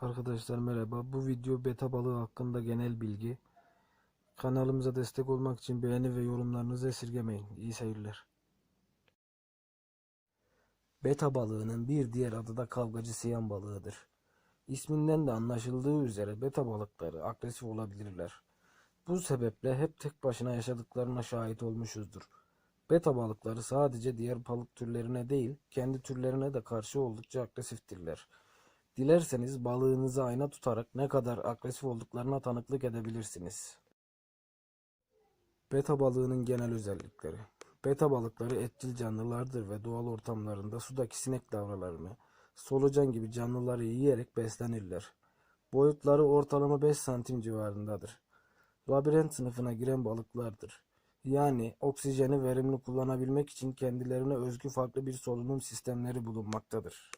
Arkadaşlar merhaba. Bu video beta balığı hakkında genel bilgi. Kanalımıza destek olmak için beğeni ve yorumlarınızı esirgemeyin. İyi seyirler. Beta balığının bir diğer adı da kavgacı siyan balığıdır. İsminden de anlaşıldığı üzere beta balıkları agresif olabilirler. Bu sebeple hep tek başına yaşadıklarına şahit olmuşuzdur. Beta balıkları sadece diğer balık türlerine değil, kendi türlerine de karşı oldukça agresiftirler. Dilerseniz balığınızı ayna tutarak ne kadar agresif olduklarına tanıklık edebilirsiniz. Beta balığının genel özellikleri. Beta balıkları etçil canlılardır ve doğal ortamlarında sudaki sinek lavralarını, solucan gibi canlıları yiyerek beslenirler. Boyutları ortalama 5 santim civarındadır. Labirent sınıfına giren balıklardır. Yani oksijeni verimli kullanabilmek için kendilerine özgü farklı bir solunum sistemleri bulunmaktadır.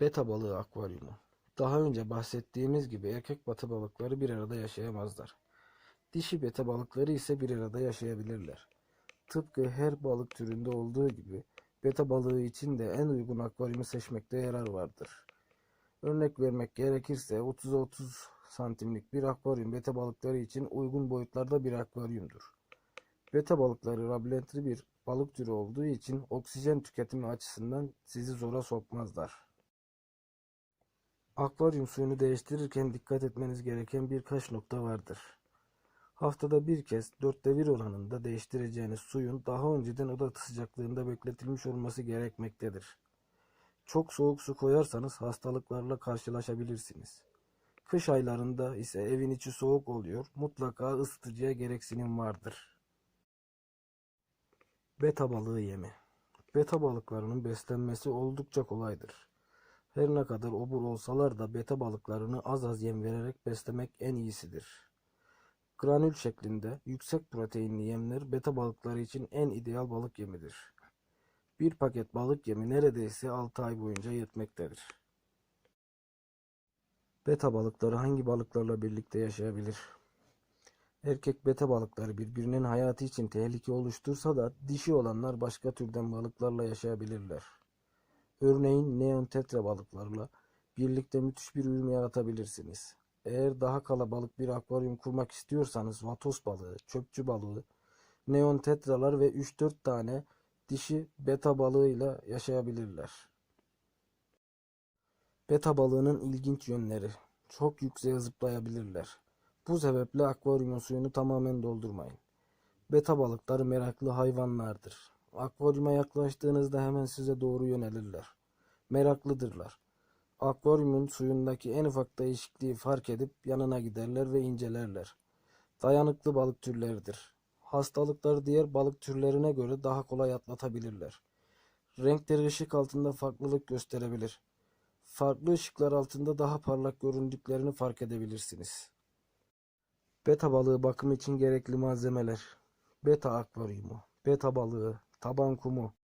Beta balığı akvaryumu. Daha önce bahsettiğimiz gibi erkek beta balıkları bir arada yaşayamazlar. Dişi beta balıkları ise bir arada yaşayabilirler. Tıpkı her balık türünde olduğu gibi beta balığı için de en uygun akvaryumu seçmekte yarar vardır. Örnek vermek gerekirse 30'a 30 santimlik bir akvaryum beta balıkları için uygun boyutlarda bir akvaryumdur. Beta balıkları labirentli bir balık türü olduğu için oksijen tüketimi açısından sizi zora sokmazlar. Akvaryum suyunu değiştirirken dikkat etmeniz gereken birkaç nokta vardır. Haftada bir kez dörtte bir oranında değiştireceğiniz suyun daha önceden oda sıcaklığında bekletilmiş olması gerekmektedir. Çok soğuk su koyarsanız hastalıklarla karşılaşabilirsiniz. Kış aylarında ise evin içi soğuk oluyor, mutlaka ısıtıcıya gereksinim vardır. Beta balığı yemi Beta balıklarının beslenmesi oldukça kolaydır. Her ne kadar obur olsalar da beta balıklarını az az yem vererek beslemek en iyisidir. Granül şeklinde yüksek proteinli yemler beta balıkları için en ideal balık yemidir. Bir paket balık yemi neredeyse 6 ay boyunca yetmektedir. Beta balıkları hangi balıklarla birlikte yaşayabilir? Erkek beta balıkları birbirinin hayatı için tehlike oluştursa da dişi olanlar başka türden balıklarla yaşayabilirler. Örneğin neon tetra balıklarla birlikte müthiş bir uyum yaratabilirsiniz. Eğer daha kalabalık bir akvaryum kurmak istiyorsanız vatos balığı, çöpçü balığı, neon tetralar ve 3-4 tane dişi beta balığıyla yaşayabilirler. Beta balığının ilginç yönleri. Çok yükseğe zıplayabilirler. Bu sebeple akvaryumun suyunu tamamen doldurmayın. Beta balıkları meraklı hayvanlardır. Akvaryuma yaklaştığınızda hemen size doğru yönelirler. Meraklıdırlar. Akvaryumun suyundaki en ufak değişikliği fark edip yanına giderler ve incelerler. Dayanıklı balık türleridir. Hastalıkları diğer balık türlerine göre daha kolay atlatabilirler. Renkleri ışık altında farklılık gösterebilir. Farklı ışıklar altında daha parlak göründüklerini fark edebilirsiniz. Beta balığı bakımı için gerekli malzemeler. Beta akvaryumu, beta balığı, taban kumu,